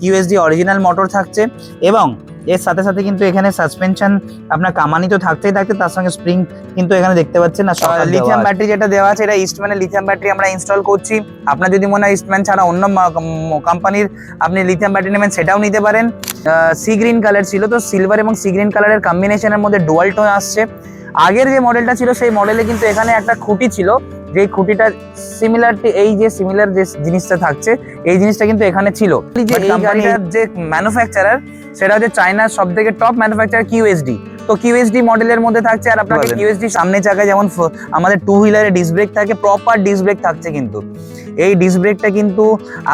QSD original motor থাকছে এবং এর সাথে সাথে কিন্তু এখানে সাসপেনশন আপনার কামানি তো থাকতেই থাকতে তার সঙ্গে স্প্রিং কিন্তু এখানে দেখতে পাচ্ছেন না লিথিয়াম ব্যাটারি যেটা দেওয়া আছে এটা ইস্টম্যানের লিথিয়াম ব্যাটারি আমরা ইনস্টল করছি। আপনার যদি মনে হয় ইস্টম্যান ছাড়া অন্য কোম্পানির আপনি লিথিয়াম ব্যাটারি নেবেন সেটাও নিতে পারেন। সি গ্রিন কালার ছিল তো সিলভার এবং সি গ্রিন কালারের কম্বিনেশনের মধ্যে ডুয়াল টোন আসছে। আগের যে মডেলটা ছিল সেই মডেলে কিন্তু এখানে একটা খুঁটি ছিল। যে খুঁটিটা সিমিলার এই যে সিমিলার যে জিনিসটা থাকছে এই জিনিসটা কিন্তু এখানে ছিল। যে এই গাড়িটার যে ম্যানুফ্যাকচারার সেটা হচ্ছে চায়নার সব থেকে টপ ম্যানুফ্যাকচার কিউএসডি তো কিউএসডি মডেলের মধ্যে থাকছে আর আপনাকে কিউএসডি সামনে চাকায় যেমন আমাদের টু হুইলারে ডিস্ক ব্রেক থাকে প্রপার ডিস্ক ব্রেক থাকছে কিন্তু। এই ডিস্ক ব্রেকটা কিন্তু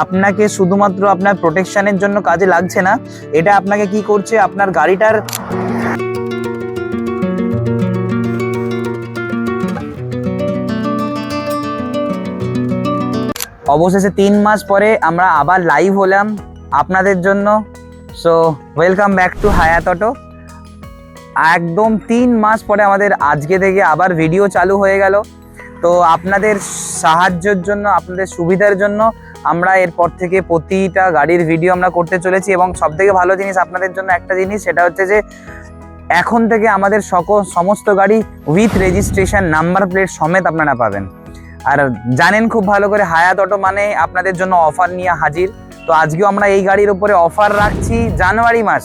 আপনাকে শুধুমাত্র আপনার প্রোটেকশনের জন্য কাজে লাগছে না। এটা আপনাকে কি করছে আপনার গাড়িটার অবশেষে তিন মাস পরে আমরা আবার লাইভ হলাম আপনাদের জন্য। So welcome back to Hayat auto একদম তিন মাস পরে আমাদের আজকে থেকে আবার ভিডিও চালু হয়ে গেল। তো আপনাদের সাহায্যের জন্য, আপনাদের সুবিধার জন্য আমরা এরপর থেকে প্রতিটা গাড়ির ভিডিও আমরা করতে চলেছি এবং সব থেকে ভালো জিনিস আপনাদের জন্য একটা জিনিস, সেটা হচ্ছে যে এখন থেকে আমাদের সকল, সমস্ত গাড়ি উইথ রেজিস্ট্রেশন নাম্বার প্লেট সমেত আপনারা পাবেন। আর জানেন খুব ভালো করে হায়াত অটো মানে আপনাদের জন্য অফার নিয়ে হাজির। তো আজকেও আমরা এই গাড়ির উপরে অফার রাখছি জানুয়ারি মাস।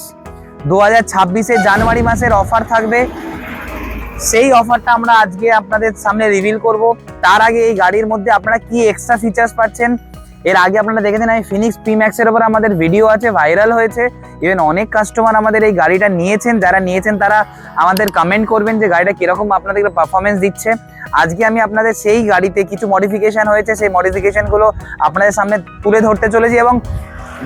দু হাজার ছাব্বিশে জানুয়ারি মাসের অফার থাকবে। সেই অফারটা আমরা আজকে আপনাদের সামনে রিভিল করব। তার আগে এই গাড়ির মধ্যে আপনারা কি এক্সট্রা ফিচার্স পাচ্ছেন? এর আগে আপনারা দেখেছেন, আমি ফিনিক্স পি ম্যাক্সের উপর আমাদের ভিডিও আছে ভাইরাল হয়েছে। ইভেন অনেক কাস্টমার আমাদের এই গাড়িটা নিয়েছেন। যারা নিয়েছেন, তারা আমাদের কমেন্ট করবেন যে গাড়িটা কীরকম আপনাদের পারফরমেন্স দিচ্ছে। আজকে আমি আপনাদের সেই গাড়িতে কিছু মডিফিকেশন হয়েছে, সেই মডিফিকেশনগুলো আপনাদের সামনে তুলে ধরতে চলেছি এবং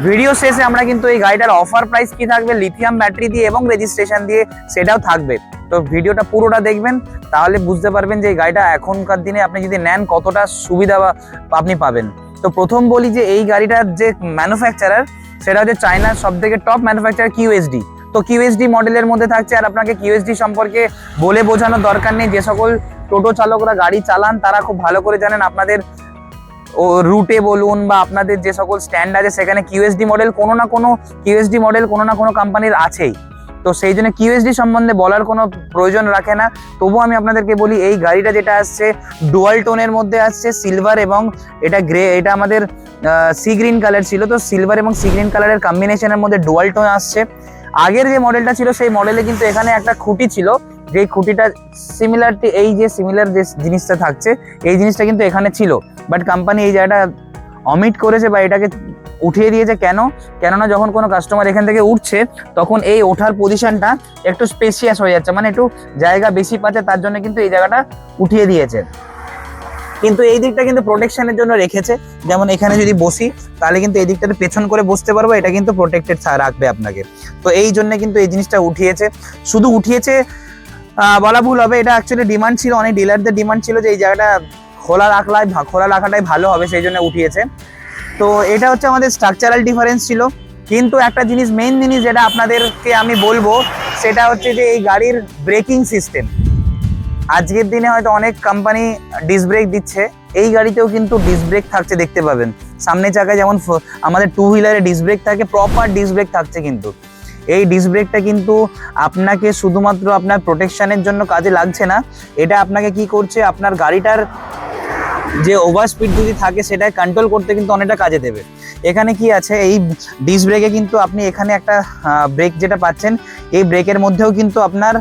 ভিডিও শেষে আমরা কিন্তু এই গাড়িটার অফার প্রাইস কি থাকবে লিথিয়াম ব্যাটারি দিয়ে এবং রেজিস্ট্রেশন দিয়ে সেটাও থাকবে। তো ভিডিওটা পুরোটা দেখবেন, তাহলে বুঝতে পারবেন যে এই গাড়িটা এখনকার দিনে আপনি যদি নেন কতটা সুবিধা বা- আপনি পাবেন। তো প্রথম বলি যে এই গাড়িটার যে ম্যানুফ্যাকচারার সেটা হচ্ছে চায়নার সব থেকে টপ ম্যানুফ্যাকচার কিউএসডি তো কিউএসডি মডেলের মধ্যে থাকছে আর আপনাকে কিউএসডি সম্পর্কে বলে বোঝানোর দরকার নেই, যে সকল টোটো চালকরা গাড়ি চালান, তারা খুব ভালো করে জানেন আপনাদের ও রুটে বলুন বা আপনাদের যে সকল স্ট্যান্ড আছে, সেখানে কিউএসডি মডেল কোনো না কোনো কিউএসডি মডেল কোনো না কোনো কোম্পানির আছেই। তো সেই জন্য কিউএসডি সম্বন্ধে বলার কোনো প্রয়োজন রাখে না। তবুও আমি আপনাদেরকে বলি, এই গাড়িটা যেটা আসছে ডুয়াল টোনের মধ্যে আসছে সিলভার এবং এটা গ্রে এটা আমাদের সি গ্রিন কালার ছিল। তো সিলভার এবং সি গ্রিন কালারের কম্বিনেশনের মধ্যে ডুয়াল টোন আসছে। আগের যে মডেলটা ছিল, সেই মডেলে কিন্তু এখানে একটা খুঁটি ছিল। যে খুঁটিটা সিমিলারটি এই যে সিমিলার যে জিনিসটা থাকছে, এই জিনিসটা কিন্তু এখানে ছিল। বাট কোম্পানি এই জায়গাটা অমিট করেছে বা এটাকে উঠিয়ে দিয়েছে কেন? কেননা যখন কোনো কাস্টমার এখান থেকে উঠছে, তখন এই ওঠার পজিশনটা একটু স্পেসিয়াস হয়ে যাচ্ছে। মানে একটু জায়গা বেশি পাচ্ছে, তার জন্য কিন্তু এই জায়গাটা উঠিয়ে দিয়েছে। কিন্তু এই দিকটা কিন্তু প্রোটেকশনের জন্য রেখেছে। যেমন এখানে যদি বসি, তাহলে কিন্তু এই দিকটাতে পেছন করে বসতে পারব, এটা কিন্তু প্রোটেক্টেড রাখবে আপনাকে। তো এই জন্য কিন্তু এই জিনিসটা উঠিয়েছে। শুধু উঠিয়েছে বলা ভুল হবে, এটা অ্যাকচুয়ালি ডিমান্ড ছিল, অনেক ডিলারদের ডিমান্ড ছিল যে এই জায়গাটা খোলা রাখলাই খোলা রাখাটাই ভালো হবে, সেই জন্য উঠিয়েছে। তো এটা হচ্ছে আমাদের স্ট্রাকচারাল ডিফারেন্স ছিল। কিন্তু একটা জিনিস মেইন জিনিস যেটা আপনাদেরকে আমি বলব, সেটা হচ্ছে যে এই গাড়ির ব্রেকিং সিস্টেম আজকের দিনে হয়তো অনেক কোম্পানি ডিস্ক ব্রেক দিচ্ছে, এই গাড়িতেও কিন্তু ডিস্ক ব্রেক থাকছে, দেখতে পাবেন। সামনে চাকায় যেমন আমাদের টু হুইলারে ডিস্ক ব্রেক থাকে প্রপার ডিস্ক ব্রেক থাকছে কিন্তু। এই ডিস্ক ব্রেকটা কিন্তু আপনাকে শুধুমাত্র আপনার প্রোটেকশনের জন্য কাজে লাগছে না। এটা আপনাকে কি করছে? আপনার গাড়িটার যে ওভার স্পিড যদি থাকে সেটা কন্ট্রোল করতে কিন্তু অনেকটা কাজে দেবে। এখানে কি আছে? এই ডিস্ক ব্রেকে কিন্তু আপনি এখানে একটা ব্রেক যেটা পাচ্ছেন, এই ব্রেকের মধ্যেও কিন্তু আপনার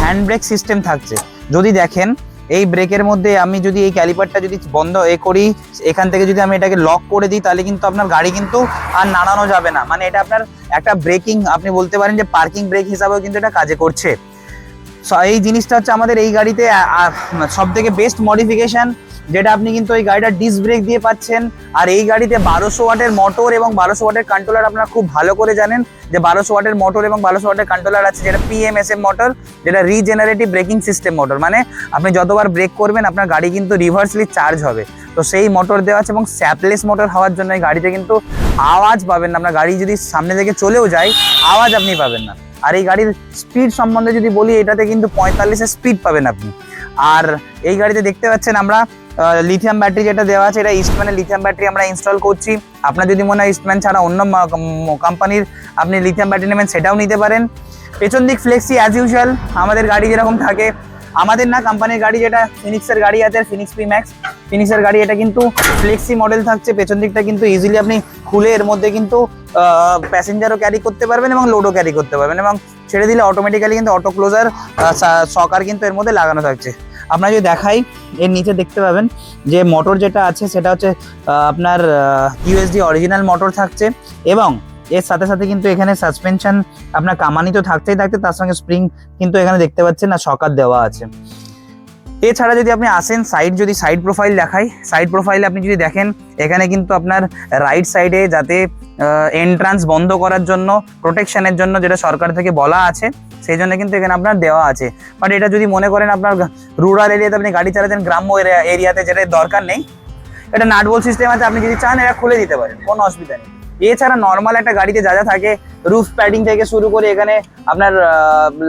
হ্যান্ড ব্রেক সিস্টেম থাকছে। যদি দেখেন এই ব্রেকের মধ্যে আমি যদি এই ক্যালিপারটা যদি বন্ধ এ করি, এখান থেকে যদি আমি এটাকে লক করে দিই, তাহলে কিন্তু আপনার গাড়ি কিন্তু আর নাড়ানো যাবে না। মানে এটা আপনার একটা ব্রেকিং, আপনি বলতে পারেন যে পার্কিং ব্রেক হিসাবেও কিন্তু এটা কাজে করছে। এই জিনিসটা হচ্ছে আমাদের এই গাড়িতে সব থেকে বেস্ট মডিফিকেশন যেটা আপনি কিন্তু এই গাড়িটা ডিস্ক ব্রেক দিয়ে পাচ্ছেন। আর এই গাড়িতে বারোশো ওয়াটের মোটর এবং বারোশো ওয়াটের কন্ট্রোলার আপনারা খুব ভালো করে জানেন যে বারোশো ওয়াটের মোটর এবং বারোশো ওয়াটের কন্ট্রোলার আছে, যেটা পিএমএসএম মোটর যেটা রিজেনারেটিভ ব্রেকিং সিস্টেম মোটর মানে আপনি যতবার ব্রেক করবেন, আপনার গাড়ি কিন্তু রিভার্সলি চার্জ হবে। তো সেই মোটর দেওয়া আছে এবং স্যাপলেস মোটর হওয়ার জন্য এই গাড়িতে কিন্তু আওয়াজ পাবেন না। আপনার গাড়ি যদি সামনে থেকে চলেও যায়, আওয়াজ আপনি পাবেন না। আর এই গাড়ির স্পিড সম্বন্ধে যদি বলি, এটাতে কিন্তু পঁয়তাল্লিশের স্পিড পাবেন আপনি। আর এই গাড়িতে দেখতে পাচ্ছেন আমরা লিথিয়াম ব্যাটারি যেটা দেওয়া আছে, এটা ইস্টম্যানের লিথিয়াম ব্যাটারি আমরা ইনস্টল করছি। আপনার যদি মনে হয় ইস্টম্যান ছাড়া অন্য কোম্পানির আপনি লিথিয়াম ব্যাটারি নেবেন, সেটাও নিতে পারেন। পেছন দিক ফ্লেক্সি অ্যাজ ইউজুয়াল আমাদের গাড়ি যেরকম থাকে। আমাদের না কোম্পানির গাড়ি যেটা ফিনিক্সের গাড়ি আছে ফিনিক্স পি ম্যাক্স ফিনিক্সের গাড়ি এটা কিন্তু ফ্লেক্সি মডেল থাকছে, পেছন দিকটা কিন্তু ইজিলি আপনি খুলে এর মধ্যে কিন্তু প্যাসেঞ্জারও ক্যারি করতে পারবেন এবং লোডও ক্যারি করতে পারবেন এবং ছেড়ে দিলে অটোমেটিক্যালি কিন্তু অটো ক্লোজার সকার কিন্তু এর মধ্যে লাগানো থাকছে। আপনার যদি দেখাই, এর নিচে দেখতে পাবেন যে মোটর যেটা আছে, সেটা হচ্ছে আপনার ইউএসডি অরিজিনাল মোটর থাকছে এবং এর সাথে সাথে কিন্তু এখানে সাসপেনশন আপনার কামানি তো থাকতেই থাকতে, তার সঙ্গে স্প্রিং কিন্তু এখানে দেখতে পাচ্ছেন না সকার দেওয়া আছে। এছাড়া যদি আপনি আসেন সাইড যদি সাইড প্রোফাইল দেখাই সাইড প্রোফাইলে আপনি যদি দেখেন, এখানে কিন্তু আপনার রাইট সাইডে যাতে এন্ট্রান্স বন্ধ করার জন্য প্রোটেকশনের জন্য যেটা সরকার থেকে বলা আছে, সেই জন্য কিন্তু এখানে আপনার দেওয়া আছে। বাট এটা যদি মনে করেন আপনার রুরাল এরিয়াতে আপনি গাড়ি চালাতেন, গ্রাম্য এরিয়াতে যেটা দরকার নেই, এটা নাটবল সিস্টেম আছে, আপনি যদি চান, এটা খুলে দিতে পারেন, কোনো অসুবিধা নেই। এছাড়া নর্মাল একটা গাড়িতে যা যা থাকে রুফ প্যাডিং থেকে শুরু করে এখানে আপনার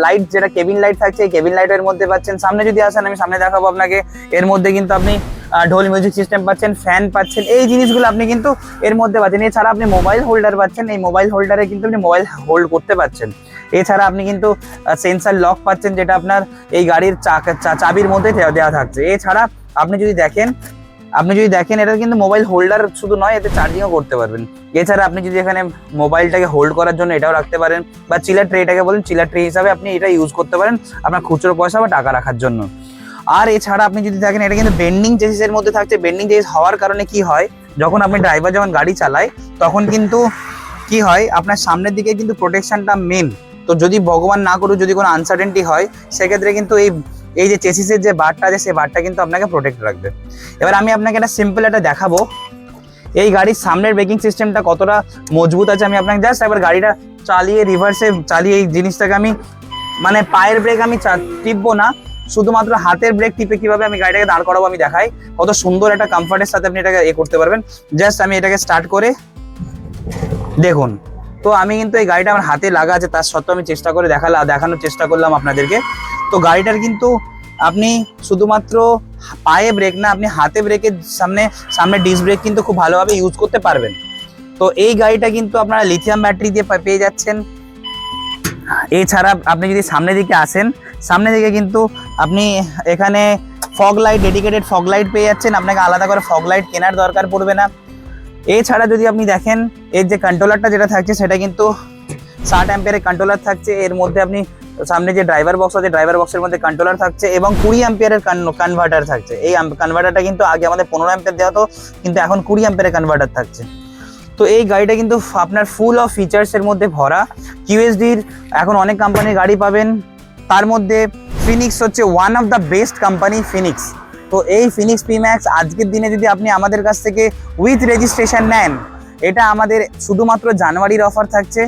লাইট যেটা কেবিন লাইট থাকছে কেবিন লাইটের মধ্যে পাচ্ছেন। সামনে যদি আসেন, আমি সামনে দেখাবো আপনাকে। এর মধ্যে কিন্তু আপনি ঢোল মিউজিক সিস্টেম পাচ্ছেন ফ্যান পাচ্ছেন, এই জিনিসগুলো আপনি কিন্তু এর মধ্যে পাচ্ছেন। এছাড়া আপনি মোবাইল হোল্ডার পাচ্ছেন, এই মোবাইল হোল্ডারে কিন্তু আপনি মোবাইল হোল্ড করতে পারছেন এছাড়া আপনি কিন্তু সেন্সার লক পাচ্ছেন, যেটা আপনার এই গাড়ির চাবির মধ্যে দেওয়া থাকছে। এছাড়া আপনি যদি দেখেন আপনি যদি দেখেন, এটা কিন্তু মোবাইল হোল্ডার শুধু নয়, এতে চার্জিংও করতে পারবেন। এছাড়া আপনি যদি এখানে মোবাইলটাকে হোল্ড করার জন্য এটাও রাখতে পারেন, বা চিলার ট্রেটাকে বলেন চিলার ট্রে হিসাবে আপনি এটা ইউজ করতে পারেন আপনার খুচরো পয়সা বা টাকা রাখার জন্য। আর এছাড়া আপনি যদি দেখেন, এটা কিন্তু বেন্ডিং চেসিসের মধ্যে থাকছে। বেন্ডিং চেসিস হওয়ার কারণে কি হয়, যখন আপনি ড্রাইভার যখন গাড়ি চালায়, তখন কিন্তু কি হয়, আপনার সামনের দিকে কিন্তু প্রোটেকশনটা মেন তো যদি ভগবান না করুক, যদি কোনো আনসার্টেনটি হয়, সেক্ষেত্রে কিন্তু এই এই যে চেসিসের যে বারটা আছে, সেই বারটা কিন্তু আপনাকে প্রোটেক্ট রাখবে। এবার আমি আপনাকে একটা সিম্পল একটা দেখাবো। এই গাড়ির সামনের ব্রেকিং সিস্টেমটা কতটা মজবুত আছে আমি আপনাকে জাস্ট একবার গাড়িটা চালিয়ে রিভার্সে চালিয়ে এই জিনিসটাকে আমি মানে পায়ের ব্রেক আমি টিপবো না। শুধুমাত্র হাতের ব্রেক টিপে কীভাবে আমি গাড়িটাকে দাঁড় করাবো আমি দেখাই। কত সুন্দর একটা কমফর্টের সাথে আপনি এটাকে এ করতে পারবেন। জাস্ট আমি এটাকে স্টার্ট করে, দেখুন। তো আমি কিন্তু এই গাড়িটা আমার হাতে লাগা আছে, তার সত্ত্বেও আমি চেষ্টা করে দেখালাম দেখানোর চেষ্টা করলাম আপনাদেরকে। তো গাড়িটার কিন্তু আপনি শুধুমাত্র পায়ে ব্রেক না, আপনি হাতে ব্রেকের সামনে সামনে ডিস ব্রেক কিন্তু খুব ভালোভাবে ইউজ করতে পারবেন। তো এই গাড়িটা কিন্তু আপনারা লিথিয়াম ব্যাটারি দিয়ে পেয়ে যাচ্ছেন। এছাড়া আপনি যদি সামনে দিকে আসেন, সামনে দিকে কিন্তু আপনি এখানে fog light dedicated fog light পেয়ে যাচ্ছেন। আপনাকে আলাদা করে ফগ লাইট কেনার দরকার পড়বে না। এছাড়া যদি আপনি দেখেন, এর যে কন্ট্রোলারটা যেটা থাকছে, সেটা কিন্তু ষাট অ্যাম্পিয়ারের কন্ট্রোলার থাকছে। এর মধ্যে আপনি সামনে যে ড্রাইভার বক্স আছে ড্রাইভার বক্সের মধ্যে কন্ট্রোলার থাকছে এবং কুড়ি অ্যাম্পিয়ারের কনভার্টার থাকছে। এই কনভার্টারটা কিন্তু আগে আমাদের পনেরো অ্যাম্পিয়ার দেওয়া হতো, কিন্তু এখন কুড়ি অ্যাম্পিয়ারের কনভার্টার থাকছে। তো এই গাড়িটা কিন্তু আপনার ফুল অফ ফিচার্সের মধ্যে ভরা। কিউএসডির এখন অনেক কোম্পানির গাড়ি পাবেন। তার মধ্যে ফিনিক্স হচ্ছে one of the best company Phoenix তো এই ফিনিক্স পি ম্যাক্স আজকের দিনে যদি আপনি আমাদের কাছ থেকে উইথ রেজিস্ট্রেশন নেন, এটা আমাদের শুধুমাত্র জানুয়ারির অফার থাকছে।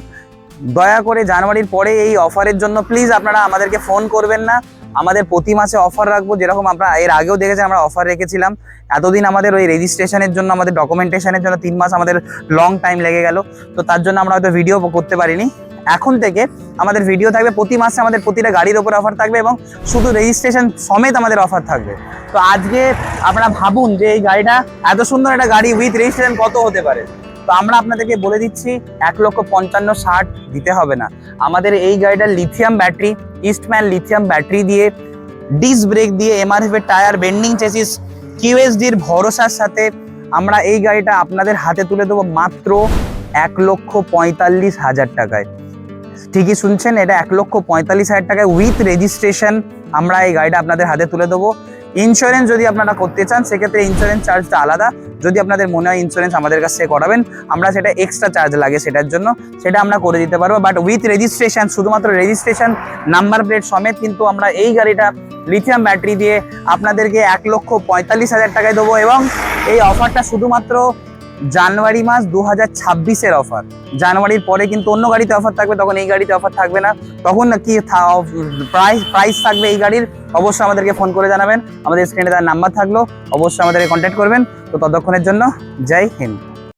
দয়া করে জানুয়ারির পরে এই অফারের জন্য প্লিজ আপনারা আমাদেরকে ফোন করবেন না। আমাদের প্রতি মাসে অফার রাখব, যেরকম আমরা এর আগেও দেখেছেন আমরা অফার রেখেছিলাম। এতদিন আমাদের ওই রেজিস্ট্রেশনের জন্য, আমাদের ডকুমেন্টেশনের জন্য তিন মাস আমাদের লং টাইম লেগে গেল। তো তার জন্য আমরা হয়তো ভিডিও করতে পারিনি। এখন থেকে আমাদের ভিডিও থাকবে, প্রতি মাসে আমাদের প্রতিটা গাড়ির ওপর অফার থাকবে এবং শুধু রেজিস্ট্রেশন সমেত আমাদের অফার থাকবে। তো আজকে আপনারা ভাবুন যে এই গাড়িটা এত সুন্দর একটা গাড়ি উইথ রেজিস্ট্রেশন কত হতে পারে? তো আমরা আপনাদেরকে বলে দিচ্ছি, এক লক্ষ পঞ্চান্ন ষাট দিতে হবে না। আমাদের এই গাড়িটা lithium battery Eastman lithium battery দিয়ে ডিস ব্রেক দিয়ে এমআরএফ এর টায়ার বেন্ডিং চেসিস কিউএসডির ভরসার সাথে আমরা এই গাড়িটা আপনাদের হাতে তুলে দেবো মাত্র এক লক্ষ পঁয়তাল্লিশ হাজার টাকায়। ঠিকই শুনছেন, এটা এক লক্ষ পঁয়তাল্লিশ হাজার টাকায় উইথ রেজিস্ট্রেশন আমরা এই গাড়িটা আপনাদের হাতে তুলে দেবো। ইন্স্যুরেন্স যদি আপনারা করতে চান, সেক্ষেত্রে ইন্স্যুরেন্স চার্জটা আলাদা। যদি আপনাদের মনে হয় ইন্স্যুরেন্স আমাদের কাছ থেকে করাবেন, আমরা সেটা এক্সট্রা চার্জ লাগে সেটার জন্য। সেটা আমরা করে দিতে পারব বাট উইথ রেজিস্ট্রেশন শুধুমাত্র রেজিস্ট্রেশন নাম্বার প্লেট সমেত কিন্তু আমরা এই গাড়িটা লিথিয়াম ব্যাটারি দিয়ে আপনাদেরকে এক লক্ষ পঁয়তাল্লিশ হাজার টাকায় দেবো এবং এই অফারটা শুধুমাত্র জানুয়ারি মাস দু হাজার ছাব্বিশের অফার জানুয়ারির পরে কিন্তু অন্য গাড়িতে অফার থাকবে, তখন এই গাড়িতে অফার থাকবে না। তখন কি প্রাইস প্রাইস থাকবে এই গাড়ির, অবশ্যই আমাদেরকে ফোন করে জানাবেন। আমাদের স্ক্রিনে তার নাম্বার থাকল, অবশ্যই আমাদেরকে কন্ট্যাক্ট করবেন। তো ততক্ষণের জন্য, জয় হিন্দ।